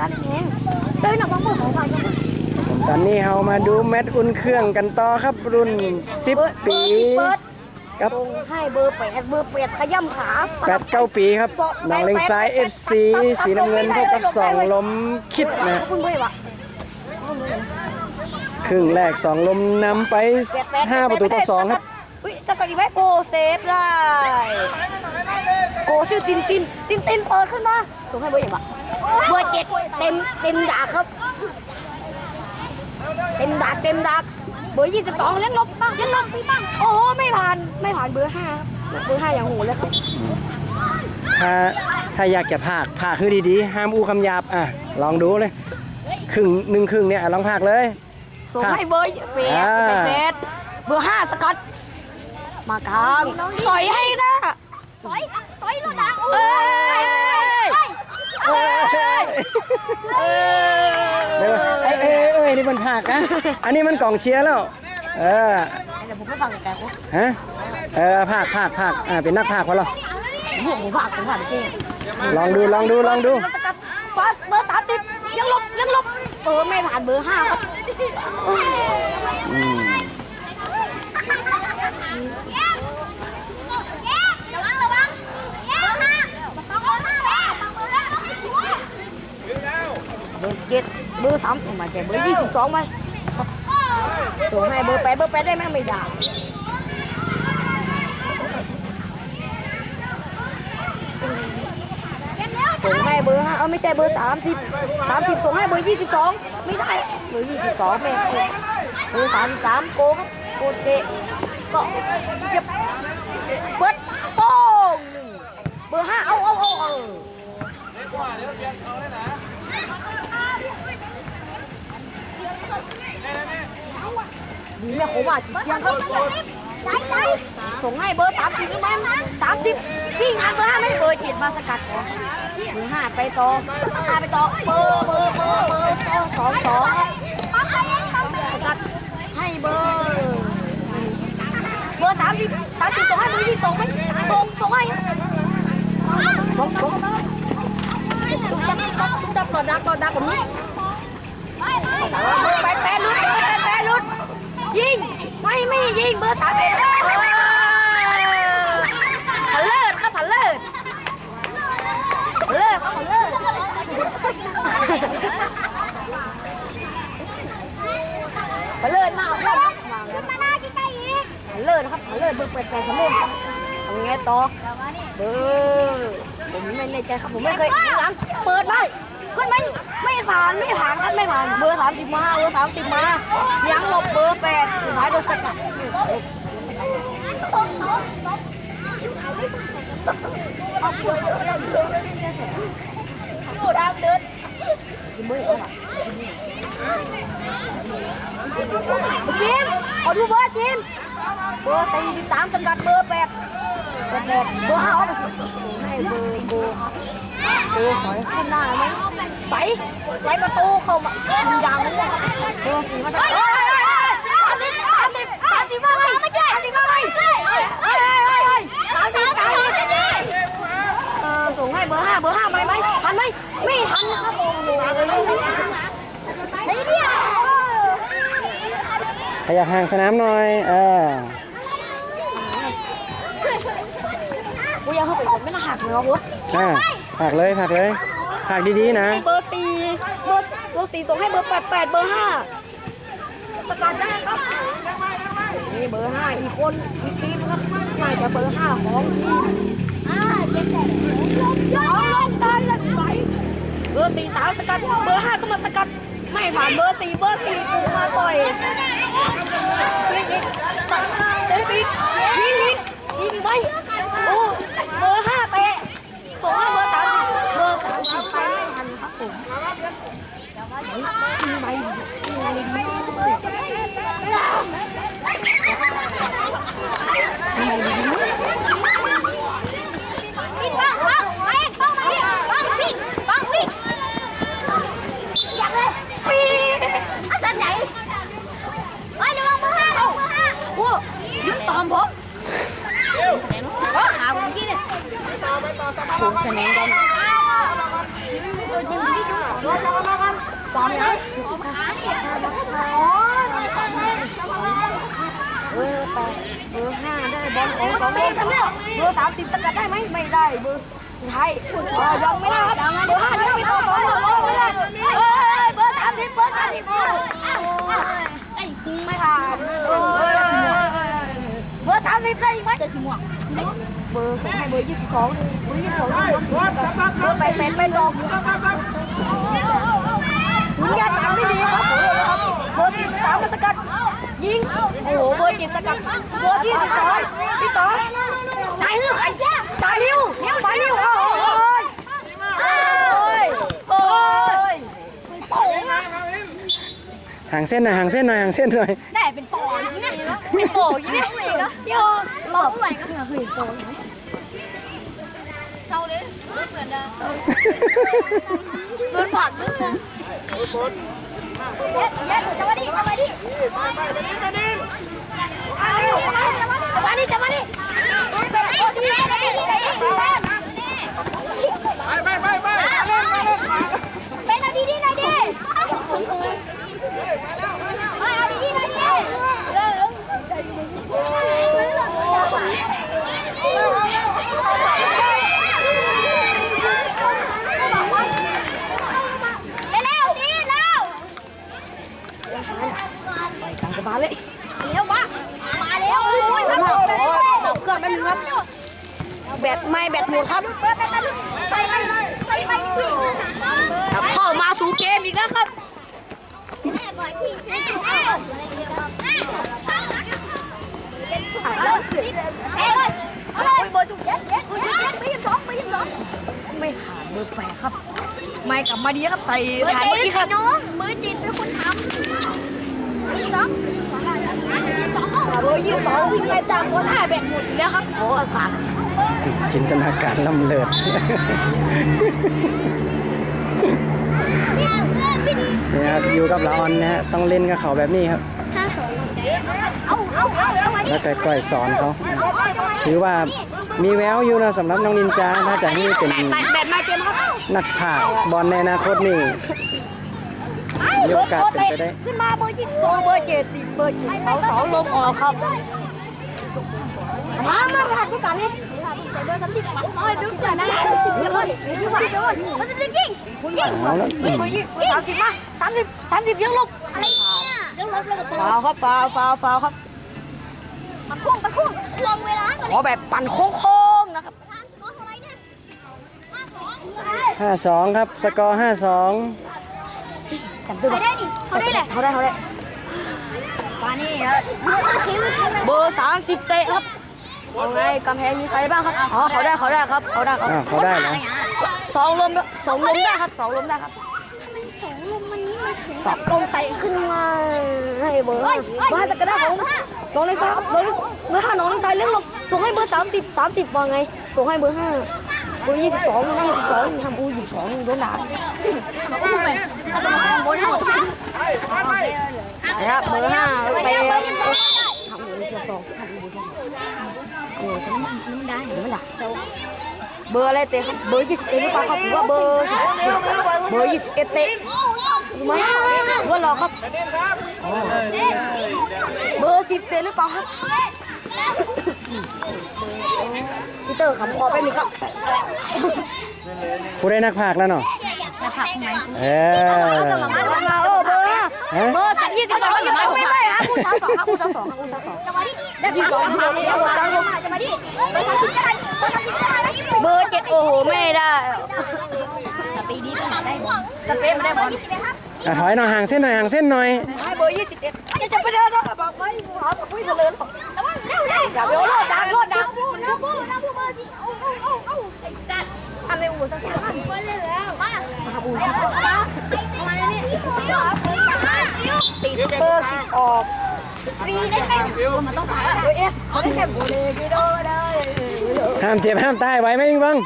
กันเองเดินออกมาเมื่อของใครกันตอนนี้เรามาดูแมตช์อุ่นเครื่องกันต่อครับรุ่น 10 ปีเปิดกับส่งให้เบอร์แปดเบอร์แปดขย้ำขาแปดเก้าปีครับหนองเลงซ้าย FC สีน้ำเงินพบกับสองลมคิดนะคุณเบย์วะครึ่งแรกสองลมนำไป5ประตูต่อ2ครับอุ้ยจะกระดิ่งไว้โกเซฟได้ โกชื่อตินตินตินตินเปิดขึ้นมาส่งให้เบอร์อย่างวะเบอร์เจ็ดเต็มเต็มดากครับ เต็มดากเต็มดากเบอร์ยี่สิบสองเลี้ยงลบเลี้ยงลบโอ้ไม่ผ่านไม่ผ่านเบอร์ห้าครับเบอร์ห้าอย่างโหดเลยครับ ถ้าถ้าอยากจะพากพากคือดีๆ ห้ามอู้คำหยาบอะลองดูเลยครึ่งหนึ่งครึ่งเนี่ยอะลองพากเลยส่งให้เบอร์แปดอ่าแปดเบอร์ห้าสกัดมากลางสอยให้นะสอยสอยรถดังเอ้ย เอ้ยเอ้เดี๋ยวเอ้ยเอ้ยเอ้ยนี่มันพากนะ อันนี้มันกล่องเชียร์แล้ว เออ เดี๋ยวผมไม่ฟังแกคุณฮะ เออพากพากพากอ่า เป็นนักพากพอเราผมผมฝากผมฝากจริงลองดู ลองดู ลองดู สกัดบอสเบอร์สามสิบยังลบยังลบเออไม่ผ่านเบอร์ห้าครับ อืม เบอร์เจ็ดเบอร์สามมาแกเบอร์ยี่สิบสองไปส่งให้เบอร์แปดเบอร์แปดได้ไหมไม่ได้ส่งให้เบอร์ห้าเออไม่ใช่เบอร์สามสิบสามสิบส่งให้เบอร์ยี่สิบสองไม่ได้เบอร์ยี่สิบสองไม่ให้เบอร์สามสิบสามโกครับโกเตะก็เก็บเปิดโป้งหนึ่งเบอร์ห้าเอาเอาเอาเอา ดีแม่โคมาจิตยังครับส่งให้เบอร์สามสิบหรือไม่สามสิบพี่งานเบอร์ห้าไม่เบอร์เจ็ดมาสกัดก่อนเบอร์ห้าไปต่อห้าไปต่อเบอร์เบอร์เบอร์เบอร์สองสองสองสกัดให้เบอร์เบอร์สามสิบสามสิบส่งให้เบอร์ที่สองไหมส่งส่งให้ส่งส่งตุ๊กจับตุ๊กจับกอดดักกอดดักแบบนี้เบอร์แปดแปดลุด ยิง ไม่ไม่ยิงเบอร์สามเอ็ดผันเลิศครับผันเลิศผันเลิศครับผันเลิศผันเลิศหน้าเอาครับผันเลิศครับผันเลิศเบอร์แปดแปดผันเลิศทำไงต่อเบอร์ผมไม่แน่ใจครับผมไม่เคยหลังเปิดมา ขึ้นไหมไม่ผ่านไม่ผ่านครับไม่ผ่านเบอร์สามสิบมาเบอร์สามสิบมายังหลบเบอร์แปดสุดท้ายโดนสกัดดูดามเดินเบอร์เท่าไหร่จิมขอดูเบอร์จิมเบอร์สี่สิบสามสกัดเบอร์แปดเบอร์แปดเบอร์ห้าเอาไปให้เบอร์โบครับ เออสอยขึ้นหน้าไหมใส่ใส่ประตูเข้ามายิงยางเลยครับเบอร์สีมาได้เฮ้ยสามสิบสามสิบสามสิบมาเลยไม่ใช่สามสิบมาเลยเฮ้ยเฮ้ยเฮ้ยเฮ้ยสามสิบสามสิบเออส่งให้เบอร์ห้าเบอร์ห้าไปไหมทันไหมไม่ทันนะครับโอ้โหไอ้เนี่ยขยับห่างสนามหน่อย เออกูยังเข้าไปกดไม่น่าหักเลยวะกูอ่า พากเลยพากเลยพากดีๆนะ ให้เบอร์สี่เบอร์เบอร์สี่ส่งให้เบอร์แปดแปดเบอร์ห้าประกาศได้ครับนี่เบอร์ห้าอีกคนอีกทีมครับน่าจะเบอร์ห้าของทีมอ่าเจ็บแต่เอาลงได้แล้วไหลเบอร์สี่สามสกัดเบอร์ห้าก็มาสกัดไม่ผ่านเบอร์สี่เบอร์สี่ปูมาต่อยยิงอีกเซฟอีกยิงอีกยิงไปโอ้เบอร์ห้าเตะส่งให้เบอร์สามสิบเบอร์สามสิบไปไม่ทันครับผมยิงไปยิงไป ปีโอ้ยึดตอมผมก็ขาผม กี้เนี่ยผมคะแนนกันตัวจริงที่ยุ่งสามนะเบอร์แปดเบอร์ห้าได้บอลของสองคนเบอร์สามสิบสกัดได้ไหมไม่ได้เบอร์สุดท้ายเออยังไม่ได้ครับเบอร์ห้ายังไม่ต้องสองเบอร์ไม่ได้เฮ้ยเบอร์สามสิบเบอร์สามสิบโอ้ไอ้คุงไม่ผ่านเบอร์สามสิบได้อีกไหมจะสิม่วง เบอร์สองให้เบอร์ยี่สิบสองเบอร์ยี่สิบสองเบอร์สิบเบอร์แปดแปดไปดอกสุญญากาศไม่ดีครับเบอร์สี่สามมาสกัดยิงโอ้โหเบอร์เจ็ดสกัดเบอร์ยี่สิบสองที่สองตายเรื่องไอ้แย่ตายเร็วตายนิ้วโอ้ยโอ้ยโอ้ยโป่งนะ ห่างเส้นหน่อยห่างเส้นหน่อยห่างเส้นหน่อยได้เป็นปอนนี่นะเป็นโป่งยี่นี่เหมือนกันโยเราเหมือนกันเหมือนโป่งเศร้าเลยเหมือนเดิมเหมือนผักด้วยเย็ดเย็ดจะมาดิจะมาดิจะมาดิจะมาดิเป็นเอาดีๆหน่อยดิ เอาเร็วๆดิเร็วกระบาเลยเร็ววะมาเร็วโอ้ยมาดับเครื่องแป๊บนึงครับ แบตไม่แบตหมดครับใส่ไปใส่ไปครับเข้ามาสู่เกมอีกแล้วครับเอ้ยเอ้ยเบอร์จุดเย็ดเย็ดเย็ดไปยิงสองไปยิงสองไม่ผ่านเบอร์ แปดครับ ไม่กลับมาดีครับใส่ถ่ายเมื่อกี้ครับน้องมือจิตเป็นคนทำนี่สองเบอร์ยี่สิบสองวิ่งไล่ตามบอลห้าแบตหมดอีกแล้วครับขออากาศจินตนาการล้ำเลิศเนี่ยเพื่อนพี่ดีเนี่ยครับอยู่กับละออนนะฮะต้องเล่นกับเขาแบบนี้ครับห้าสองเอาเอาเอาเอามาดิแล้วก่อยๆสอนเขาเอาเอาจะมาดิถือว่า มีแววอยู่นะสำหรับน้องนินจาถ้าจะให้เป็นแบตมาเกมครับนักผ่าบอลในอนาคตนี่มีโอกาสเป็นไปได้ ขึ้นมาเบอร์ยี่สิบสองเบอร์เจ็ดติดเบอร์เจ็ดเสาเสาลมออกครับมามาผ่านทุกการให้ใส่เบอร์สามสิบโอ้ยดูก่อนนะสามสิบเดี๋ยวก่อนเดี๋ยวก่อนเดี๋ยวก่อนมันจะยิงยิงเอาแล้วเบอร์ยี่สามสิบมาสามสิบสามสิบยังลบอะไรเนี่ยยังลบเลยกับตัวฟาวครับฟาวฟาวฟาวครับ มาพุ่งมาพุ่งลงเวลาก่อนขอแบบปั่นโค้งๆนะครับทางสกอร์เท่าไหร่เนี่ยห้าสองห้าสองครับ สกอร์ห้าสองจำตัวเขาได้ดิเขาได้แหละเขาได้เขาได้ปานี่ครับคิวคิวเบอร์สามสิบเตะครับเอาไงกำแพงมีใครบ้างครับอ๋อเขาได้เขาได้ครับเขาได้ครับอ้าวเขาได้แล้วสองลมสองลมได้ครับสองลมได้ครับทำไมสองลมมันนี้มาถึงสองลมเตะขึ้นมาให้เบอร์ห้าเบอร์ห้าจะกระได้ผม น้องในซ้ายครับน้องในเบอร์ห้าน้องในซ้ายเลี้ยงลมส่งให้เบอร์สามสิบสามสิบว่าไง ส่งให้เบอร์ห้าเบอร์ยี่สิบสองยี่สิบสองทำอูยี่สิบสองโดนด่านะครับเบอร์ห้าเตะทำอูยี่สิบสองทำอูยี่สิบสองโอ้ฉันไม่ได้ไม่ได้เบอร์อะไรเตะครับเบอร์ยี่สิบเอ็ดหรือเปล่าครับหรือว่าเบอร์เบอร์ยี่สิบเอ็ดเตะมาว่าหรอครับ อ๋อเบอร์สิบเตะหรือเปล่าครับพีเตอร์ขำคอไปหนึ่งครับผู้ได้นักผากแล้วเนาะจะผักไหมเออมาโอ้เบอร์ฮะเบอร์สิบยี่สิบสองอย่าไม่ไม่ครับคู่สาวสองครับคู่สาวสองครับคู่สาวสองจะมาดิได้พี่สองครับเดี๋ยวตั้งลมจะมาดิเบอร์สามสิบจะได้เบอร์สามสิบจะได้เบอร์เจ็ดโอ้โหไม่ได้ปีนี้เป็นได้บอลสเปนไม่ได้บอลอะถอยหน่อยห่างเส้นหน่อยห่างเส้นหน่อยให้ เบอร์ยี่สิบเอ็ดจะไปเดินนะครับอกไว้หาบอกไว้เฉลิมเร็วเร็วอย่าไปโอ้โหดังโลดดังน้ำบูน้ำบูเบอร์สิเอาเอาเอาเอาไอ้สัตว์ทำในอู่สักสองเบอร์เลยแล้วมาทำอู่เอาเอามาเนี่คิวคิวคิวติดเบอร์สิบออกฟรีได้แค่หมมันต้องขายเอ๊ะเขาได้แค่บูเลกิโดได้ห้ามเจ็บห้ามตายไว้ไหมยิงบ้าง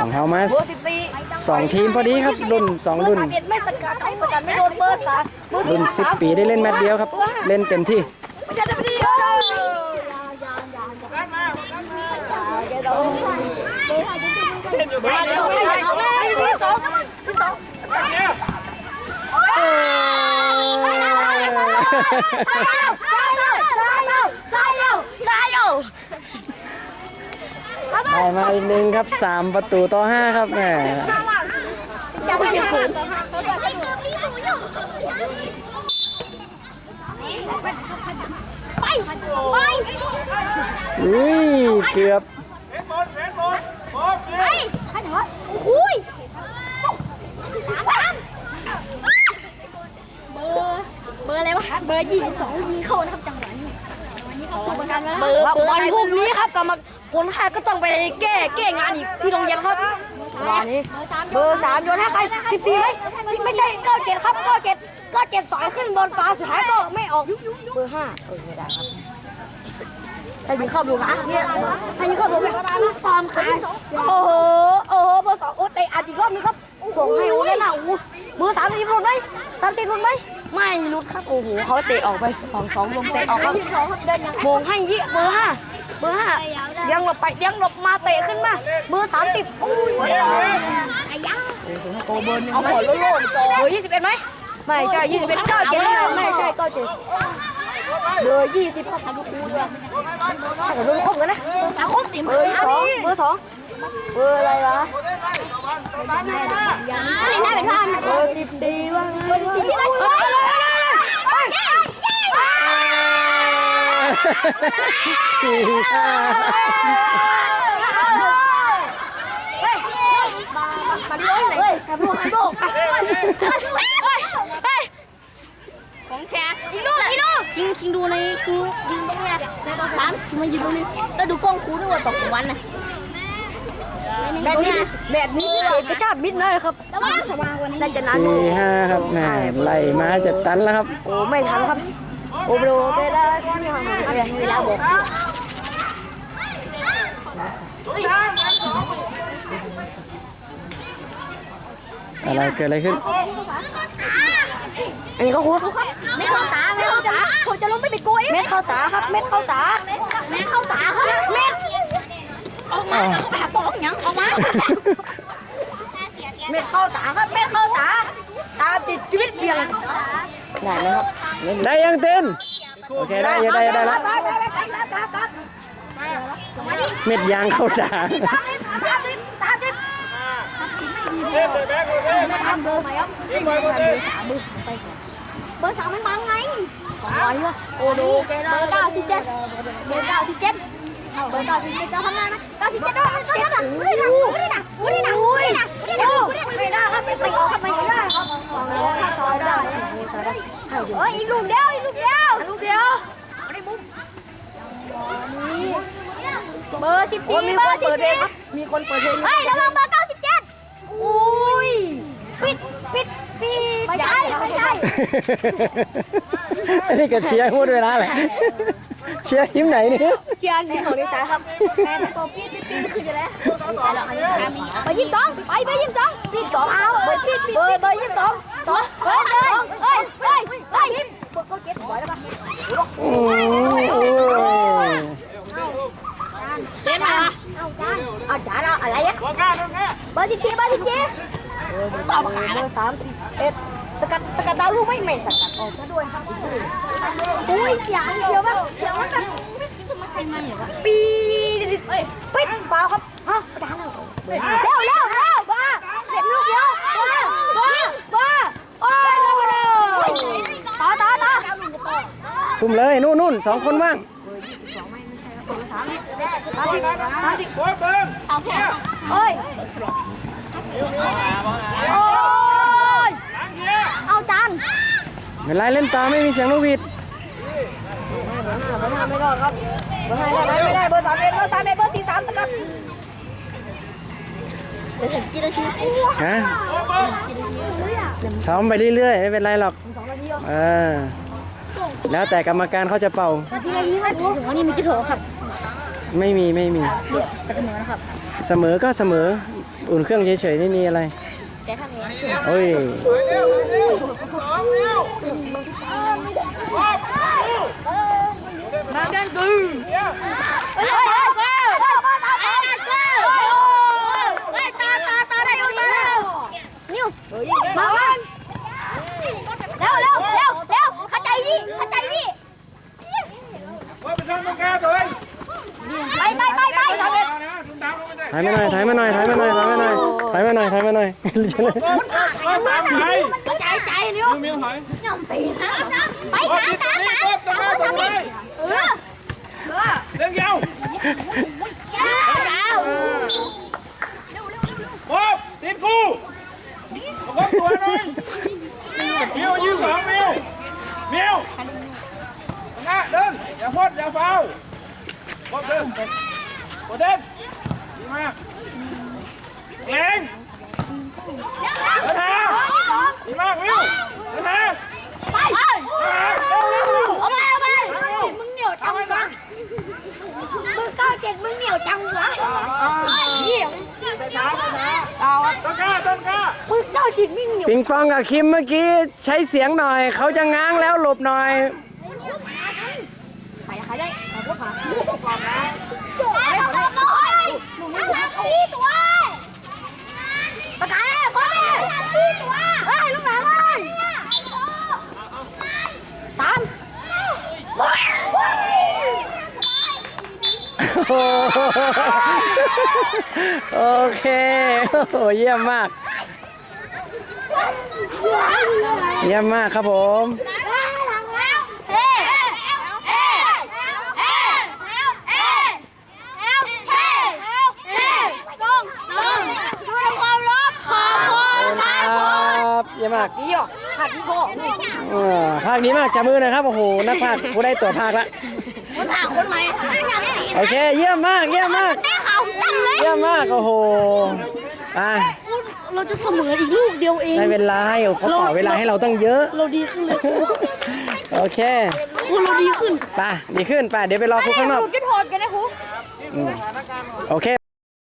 ของเขามาเบอร์สิบสี่สองทีมพอดีครับรุ่นสองเบอรุ่ร์นสามเอ็ดไม่สกัดต้องสกัดไม่โดนเบอร์สามเบอร์รุ่นสิบสามปีได้เล่นแมตช์เดียวครับ เล่นเต็มที่ไม่ได้ไม่ได้เออเบอร์ห้าเร็วเร็วเร็วเร็วเร็ว ได้มาอีกหนึ่งครับสามประตูต่อห้าครับแหมอย่าไปขืนไปไปอุ้ยเกือบไปอุ้ยเบอร์เบอร์อะไรวะเบอร์ยี่สิบสองยิงเข้านะครับจัง วะนี้เบอร์วันพรุ่งนี้ครับกรรมคนแพ้ก็ต้องไปแก้แก้งานอีกที่โรงเรียนครับวันนี้เบอร์สามโยนให้ใครสิบสี่ไหมไม่ใช่เก้าเจ็ดครับเก้าเจ็ดเก้าเจ็ดสอยขึ้นบนฟ้าสุดท้ายก็ไม่ออกเบอร์ห้าเออไม่ได้ครับถ้ายิงเข้าดูนะเนี่ยถ้ายิงเข้าดูเนี่ยตามขาโอ้โหโอ้โหเบอร์สองโอ้เตะอัดอีกรอบนึงครับส่งให้โอ้เล่นอะโอ้เบอร์สามสิบหลุดไหมสามสิบหลุดไหม ไม่หลุดครับโอ้โหเขาเตะออกไปสองสองลมเตะออกครับโมงให้ยี่เบอร์ห้าเบอร์ห้าเลี้ยงหลบไปเลี้ยงหลบมาเตะขึ้นมาเบอร์สามสิบโอ้ยโอเบอร์หนึ่งเอาขอโลโล่เบอร์ยี่สิบเอ็ดไหมไม่ใช่ยี่สิบเอ็ดเก้าเจ็ดไม่ใช่เก้าเจ็ดเบอร์ยี่สิบครับทำลูกคูด้วยแต่โดนคบกันนะเอาโคตรติ๋มเบอร์สองเบอร์สองเบอร์อะไรวะ ไม่ได้เป็นพันเบอร์สิบสี่ว่าไงเบอร์สิบสี่เอาเลยเอาเลยเอาเลยสี่ห้าเฮ้ยมามาดูไหนเฮ้ยแอบลูกแอบลูกของแท้อีลูกอีลูคิงคิงดูในคิงยิงตรงเนี้ยในตอนสามมายิงตรงนี้แล้วดูกล้องคูด้วยว่าตกวันน่ะ แบบนี้แบบนี้เอกชาติมิดเลยครับน่าจะนานสี่ห้าครับแหมไล่มาจะตันแล้วครับ โอ้ไม่ทันครับ โอ้โหเตะได้เวลาบอกอะไรเกิดอะไรขึ้น อันนี้ก็หัวไม่เข้าตาไม่เข้าตาผมจะลงไปติดโกยเม็ดเข้าตาครับ เม็ดเข้าตาแม่เข้าตาครับแม่ ออกมาแล้วก็แบบบอกยังออกมาเม็ดเข้าตาครับเม็ดเข้าตา ตาติดชีวิตเพียงได้ไหมครับ ได้ยังเต้นโอเคได้อยู่ได้อยู่ได้แล้วได้ได้ได้ได้ได้ได้เม็ดยางเข้าตาตามสิตามสิไม่ทำเบอร์ไหมครับเบอร์สามเบอร์สามไปก่อนเบอร์สามมันบังไงร้อยครับโอ้โหเบอร์เก้าสิบเจ็ดเบอร์เก้าสิบเจ็ดเบอร์เก้าสิบเจ็ดจะทำงานนะเก้าสิบเจ็ด อุ้ยนะอุ้ยนะอุ้ยนะอุ้ยนะอุ้ยนะอุ้ยนะไม่ได้ครับไม่ไปออกครับไม่ได้ครับซอยได้เอ้ยอีกลูกเดียวอีกลูกเดียวลูกเดียวเบอร์สิบโอ้สี่มีเบอร์สิบดเพลสี่มีคนเปิดเพลงเฮ้ยระวังเบอร์เก้าสิบเจ็ดอุ้ยปิดปิดปิดไม่ใช่ไม่ใช่อันนี้ก็เชียร์พูดเวลาแหละ เชียร์ทีมไหนนี่เชียร์ทีมของนิสาครับแม่ตัวปีดปีดปีดคือจะได้ไปยี่สิบสองไปไปยี่สิบสองปีดสองเอาเบอร์ปีดปีดเบอร์ยี่สิบสองสองเฮ้ยเฮ้ยเฮ้ยเฮ้ยเฮ้ยเบก็เก็บไว้แล้วป่ะโอ้ยโอ้ยเต้นมาเอาจานเอาจานเอาอะไรอะเบอร์สิบสี่เบอร์สิบสี่ตอมาขาเบอร์สามสิบเอ็ด สกัดสกัดดาวลูกไม่ไม่สกัดออกซะด้วยครับอุ้ยเสียงเดียวป่ะเสียงมันไม่ใช่มันหรอวะปีเอ้ยปิดเปล่าครับฮะจานเร็วเร็วเร็วเร็วบ้าเด็ดลูกเดียวบ้าบ้าบ้าโอ้ยเร็วเร็วต่อต่อต่อทุ่มเลยนู่นนู่นสองคนว่างมาสิมาสิเอาแค่เฮ้ยโอ้ย เอาจาน เวลาเล่นต่อไม่มีเสียงนกหวีดเบอร์ห้าไม่รอดครับเบอร์ห้าได้ไหมไม่ได้เบอร์สามเอ็ดเบอร์สามเอ็ดเบอร์สี่สามสกัดเดี๋ยวถึงกี่นาทีฮะซ้อมไปเรื่อยๆไม่เป็นไรหรอกสองนาทีอะเออแล้วแต่กรรมการเขาจะเป่านาทีนาทีนาทีถึงวันนี้มีกี่โถครับ ไม่มีไม่มีเดี๋ยวเสมอนะครับ เสมอก็เสมออุ่นเครื่องเฉยๆไม่มีอะไร แต่ถ้าเนี่ยโอ้ยมากันดูเฮ้ยเฮ้ยเฮ้ยเฮ้ยเฮ้ยเฮ้ยเฮ้ย ถอยมาหน่อยถอยมาหน่อยถอยมาหน่อยถอยมาหน่อยถอยมาหน่อยถอยมาหน่อยก็ตามไปใจใจเร็วมิวถอยไปโอ้ตามยตามนี่ตามก็ตามไปเออเรื่องยาวยาวยาวโอ้ติดกูขอบตัวหน่อยมิวยืนสองมิวมิวหน้าเดินอย่าพดอย่าเฝ้าพดเดินพดเดินดี มากแรงเดินทางดีมากมิวเดินทางไปเร็วเร็วเร็วเอาไปเอาไปมึงเหนียวจังวะมึงเก้าเจ็ดมึงเหนียวจังวะเหนียวต้นกล้าต้นกล้ามึงเก้าเจ็ดมึงเหนียวปิงปองกับคิมเมื่อกี้ใช้เสียงหน่อย เขาจะง้างแล้วหลบหน่อย ใครใครได้ใครก็ผ่าน ข้างหลังชี้ตัว ประกาศเลยบอลเลย ชี้ตัว เฮ้ยลูกหลานเลยสาม โอ้ โอเคโอ้โหเยี่ยมมาก เยี่ยมมากครับผมเฮ้เฮ้เฮ้เฮ้เฮ้เฮ้เฮ้ลงลงดูทำครบขอบคุณคครัรับเยี่ยมมากดีอะขาดดีก็เออภาคนี้มากจับมือหนะครับโอ้โหนักภาคกูได้ตัวภาคละ คนหาคนใหม โอเค เยี่ยมมาก เยี่ยมมากได้ข่าวจังเลยเยี่ยมมาก โอ้โหอะเราจะเสมออีกลูกเดียวเอง ไม่เป็นไรเขาต่อเวลาให้เราต้องเยอะ เราดีขึ้นเลยโอเคคุณเราดีขึ้น ไป ดีขึ้น ไป เดี๋ยวไปรอครูข้างนอกลูกจะถอดกันนะครูอืมโอเค